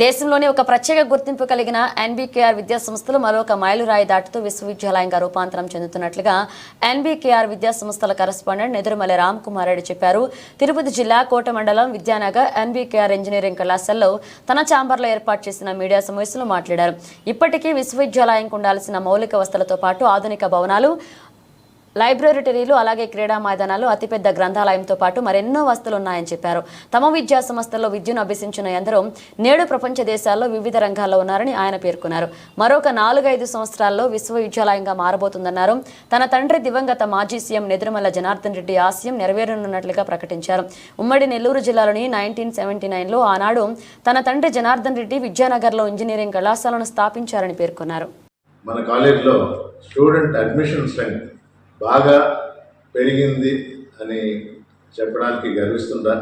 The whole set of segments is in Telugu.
దేశంలోనే ఒక ప్రత్యేక గుర్తింపు కలిగిన ఎన్బీకేఆర్ విద్యాసంస్థలు మరొక మైలురాయి దాటుతూ విశ్వవిద్యాలయంగా రూపాంతరం చెందుతున్నట్లుగా ఎన్బీకేఆర్ విద్యాసంస్థల కరస్పాండెంట్ కరెస్పాండెంట్ నెదురుమల్లి రామ్ కుమార్ రెడ్డి చెప్పారు. తిరుపతి జిల్లా కోట మండలం విద్యానగర్ ఎన్బీకేఆర్ ఇంజనీరింగ్ కళాశాలలో తన ఛాంబర్లో ఏర్పాటు చేసిన మీడియా సమావేశంలో మాట్లాడారు. ఇప్పటికీ విశ్వవిద్యాలయంకు ఉండాల్సిన మౌలిక వసతులతో పాటు ఆధునిక భవనాలు లైబ్రరీటరీలు అలాగే క్రీడా మైదానాలు అతిపెద్ద గ్రంథాలయంతో పాటు మరెన్నో వస్తువులు ఉన్నాయని చెప్పారు. తమ విద్యా సంస్థల్లో విద్యను అభ్యసించిన ఎందరో నేడు ప్రపంచ దేశాల్లో వివిధ రంగాల్లో ఉన్నారని ఆయన పేర్కొన్నారు. మరొక నాలుగైదు సంవత్సరాల్లో విశ్వవిద్యాలయంగా మారబోతుందన్నారు. తన తండ్రి దివంగత మాజీ సీఎం నెదురుమల్ల జనార్దన్ రెడ్డి ఆశయం నెరవేరనున్నట్లుగా ప్రకటించారు. ఉమ్మడి నెల్లూరు జిల్లాలోని నైన్టీన్ సెవెంటీ నైన్లో ఆనాడు తన తండ్రి జనార్దన్ రెడ్డి విద్యానగర్లో ఇంజనీరింగ్ కళాశాలను స్థాపించారని పేర్కొన్నారు. మన కాలేజీలో స్టూడెంట్ అడ్మిషన్ స్ట్రెంగ్త్ బాగా పెరిగింది అని చెప్పడానికి గర్విస్తుందా?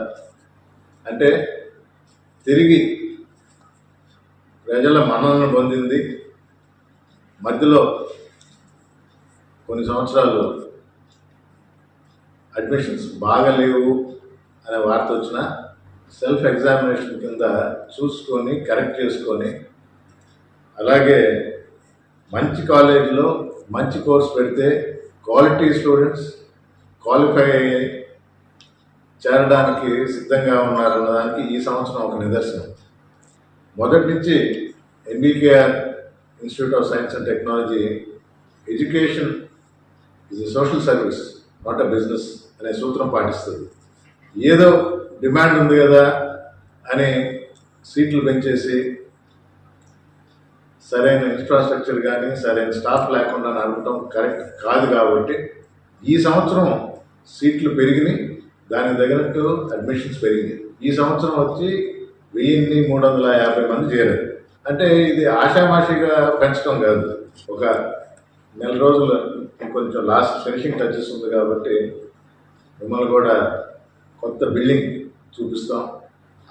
అంటే తిరిగి ప్రజల మన్ననను పొందింది మధ్యలో కొన్ని సంవత్సరాలు అడ్మిషన్స్ బాగా లేవు అనే వార్త వచ్చిన సెల్ఫ్ ఎగ్జామినేషన్ కింద చూసుకొని కరెక్ట్ చేసుకొని అలాగే మంచి కాలేజీలో మంచి కోర్స్ పెడితే క్వాలిటీ స్టూడెంట్స్ క్వాలిఫై అయ్యి చేరడానికి సిద్ధంగా ఉన్నారన్న దానికి ఈ సంవత్సరం ఒక నిదర్శనం. మొదటి నుంచి NBKR institute of science and technology education ఇది social service not a business అనే సూత్రం పాటిస్తుంది. ఏదో డిమాండ్ ఉంది కదా అని సీట్లు పెంచేసి సరైన ఇన్ఫ్రాస్ట్రక్చర్ కానీ సరైన స్టాఫ్ లేకుండా నడపడం కరెక్ట్ కాదు కాబట్టి ఈ సంవత్సరం సీట్లు పెరిగినాయి. దానికి తగినట్టు అడ్మిషన్స్ పెరిగినాయి. ఈ సంవత్సరం వచ్చి వెయ్యిన్ని మూడు వందల యాభై మంది చేరారు. అంటే ఇది ఆషామాషిగా పెంచడం కాదు. ఒక నెల రోజులు కొంచెం లాస్ట్ ఫినిషింగ్ టచెస్ ఉంది కాబట్టి మిమ్మల్ని కూడా కొత్త బిల్డింగ్ చూపిస్తాం.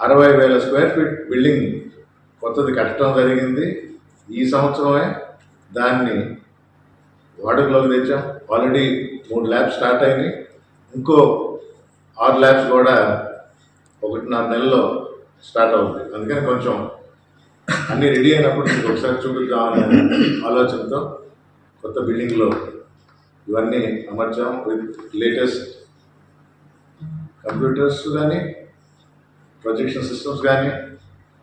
అరవై వేల స్క్వేర్ ఫీట్ బిల్డింగ్ కొత్తది కట్టడం జరిగింది. ఈ సంవత్సరమే దాన్ని వాడుకలోకి తెచ్చాం. ఆల్రెడీ మూడు ల్యాబ్స్ స్టార్ట్ అయినాయి. ఇంకో ఆరు ల్యాబ్స్ కూడా ఒకటిన్నర నెలలో స్టార్ట్ అవుతుంది. అందుకని కొంచెం అన్నీ రెడీ అయినప్పుడు మీకు ఒకసారి చూపిద్దామనే ఆలోచనతో కొత్త బిల్డింగ్లో ఇవన్నీ అమర్చాం విత్ లేటెస్ట్ కంప్యూటర్స్ కానీ ప్రొజెక్షన్ సిస్టమ్స్ కానీ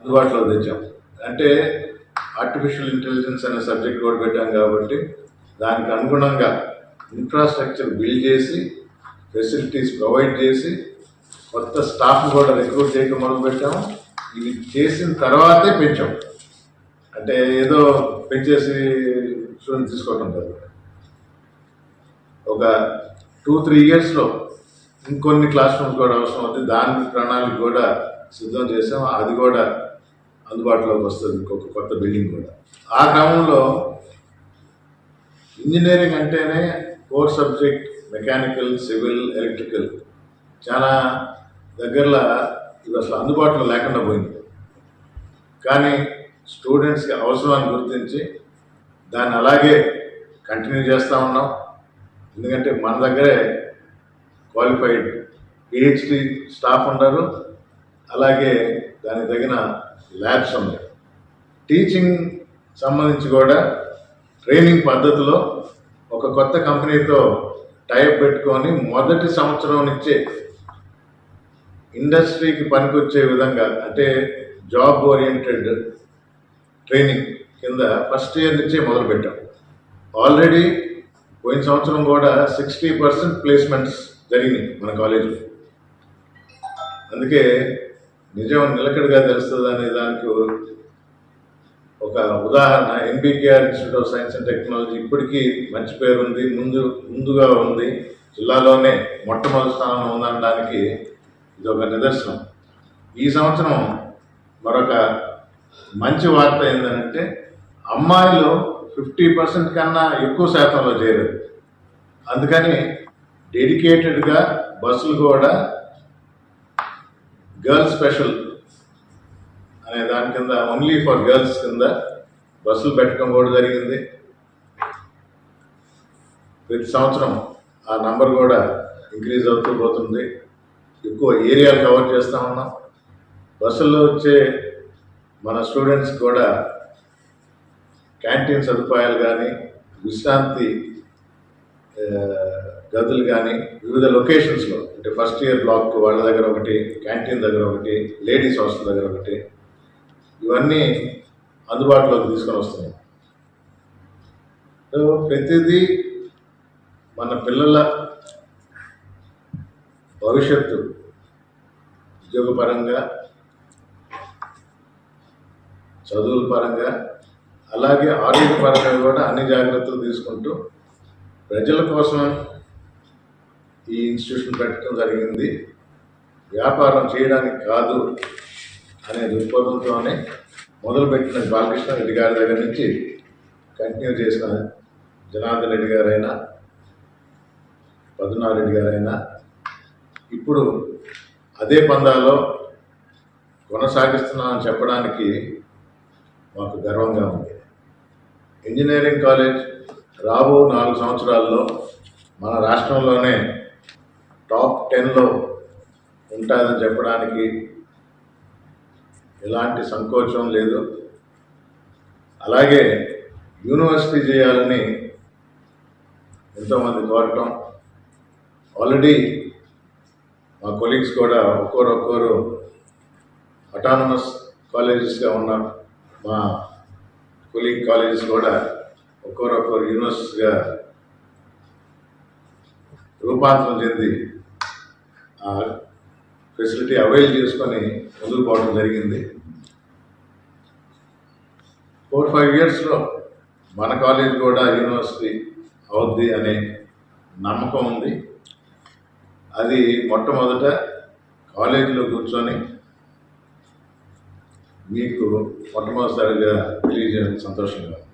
అందుబాటులో తెచ్చాం. అంటే ఆర్టిఫిషియల్ ఇంటెలిజెన్స్ అనే సబ్జెక్ట్ కూడా పెట్టాం కాబట్టి దానికి అనుగుణంగా ఇన్ఫ్రాస్ట్రక్చర్ బిల్డ్ చేసి ఫెసిలిటీస్ ప్రొవైడ్ చేసి కొత్త స్టాఫ్ కూడా రిక్రూట్ చేయడం మొదలుపెట్టాము ఇది చేసిన తర్వాతే పెంచాం. అంటే ఏదో పెంచేసి స్టూడెంట్ తీసుకోవటం కాదు. ఒక టూ త్రీ ఇయర్స్లో ఇంకొన్ని క్లాస్ రూమ్స్ కూడా అవసరం అవుతుంది. దాని ప్రణాళిక కూడా సిద్ధం చేసాం. అది కూడా అందుబాటులోకి వస్తుంది ఇంకొక కొత్త బిల్డింగ్ కూడా. ఆ క్రమంలో ఇంజనీరింగ్ అంటేనే core subject mechanical civil electrical. చాలా దగ్గరలో ఇవి అసలు అందుబాటులో లేకుండా పోయింది. కానీ స్టూడెంట్స్కి అవసరాన్ని గుర్తించి దాన్ని అలాగే కంటిన్యూ చేస్తూ ఉన్నాం. ఎందుకంటే మన దగ్గరే క్వాలిఫైడ్ పిహెచ్డి స్టాఫ్ ఉండరు. అలాగే దానికి తగిన ల్యాబ్స్ ఉన్నాయి. టీచింగ్ సంబంధించి కూడా ట్రైనింగ్ పద్ధతిలో ఒక కొత్త కంపెనీతో టైప్ పెట్టుకొని మొదటి సంవత్సరం నుంచే ఇండస్ట్రీకి పనికొచ్చే విధంగా అంటే జాబ్ ఓరియంటెడ్ ట్రైనింగ్ కింద ఫస్ట్ ఇయర్ నుంచే మొదలుపెట్టాం. ఆల్రెడీ పోయిన సంవత్సరం కూడా సిక్స్టీ పర్సెంట్ ప్లేస్మెంట్స్ జరిగినాయి మన కాలేజీలో. అందుకే నిజం నిలకడగా తెలుస్తుంది అనే దానికి ఒక ఉదాహరణ. NBKR institute of science and technology ఇప్పటికీ మంచి పేరు ఉంది ముందు ముందుగా ఉంది. జిల్లాలోనే మొట్టమొదటి స్థానంలో ఉందనడానికి ఇది ఒక నిదర్శనం. ఈ సంవత్సరం మరొక మంచి వార్త ఏంటంటే అమ్మాయిలు ఫిఫ్టీ పర్సెంట్ కన్నా ఎక్కువ శాతంలో చేరారు. అందుకని డెడికేటెడ్గా బస్సులు కూడా గర్ల్స్ స్పెషల్ అనే దాని కింద ఓన్లీ ఫర్ గర్ల్స్ కింద బస్సులు పెట్టడం కూడా జరిగింది. ప్రతి సంవత్సరం ఆ నంబర్ కూడా ఇంక్రీజ్ అవుతూ పోతుంది. ఎక్కువ ఏరియాలు కవర్ చేస్తూ ఉన్నాం. బస్సుల్లో వచ్చే మన స్టూడెంట్స్ కూడా క్యాంటీన్ సదుపాయాలు కానీ విశ్రాంతి గదులు కానీ వివిధ లొకేషన్స్లో అంటే ఫస్ట్ ఇయర్ బ్లాక్ వాళ్ళ దగ్గర ఒకటి క్యాంటీన్ దగ్గర ఒకటి లేడీస్ హాస్టల్ దగ్గర ఒకటి ఇవన్నీ అందుబాటులోకి తీసుకొని వస్తున్నాయి. సో ప్రతిదీ మన పిల్లల భవిష్యత్తు ఉద్యోగపరంగా చదువుల పరంగా అలాగే ఆరోగ్యపరంగా కూడా అన్ని జాగ్రత్తలు తీసుకుంటూ ప్రజల కోసం ఈ ఇన్స్టిట్యూషన్ పెట్టడం జరిగింది. వ్యాపారం చేయడానికి కాదు అనే దృక్పథంతోనే మొదలుపెట్టిన బాలకృష్ణ రెడ్డి గారి దగ్గర నుంచి కంటిన్యూ చేసిన జనార్దన్ రెడ్డి గారైనా పద్మనాభరెడ్డి గారైనా ఇప్పుడు అదే పందాలో కొనసాగిస్తున్నామని చెప్పడానికి మాకు గర్వంగా ఉంది. ఇంజనీరింగ్ కాలేజ్ రాబో నాలుగు సంవత్సరాల్లో మన రాష్ట్రంలోనే టాప్ టెన్లో ఉంటుందని చెప్పడానికి ఎలాంటి సంకోచం లేదు. అలాగే యూనివర్సిటీ చేయాలని ఎంతోమంది కోరటం. ఆల్రెడీ మా కొలీగ్స్ కూడా ఒక్కొరు ఒక్కొరు అటానమస్ కాలేజెస్గా ఉన్న మా కొలీగ్ కాలేజెస్ కూడా ఒక్కొరు యూనివర్సిటీగా రూపాంతరం చెంది ఆ ఫెసిలిటీ అవైల్ చేసుకొని ముందుకు పోవడం జరిగింది ఫోర్ ఫైవ్ ఇయర్స్లో మన కాలేజ్ కూడా యూనివర్సిటీ అవుద్ది అనే నమ్మకం ఉంది. అది మొట్టమొదట కాలేజీలో కూర్చొని మీకు మొట్టమొదటిసారిగా తెలియజేయడం సంతోషంగా ఉంది.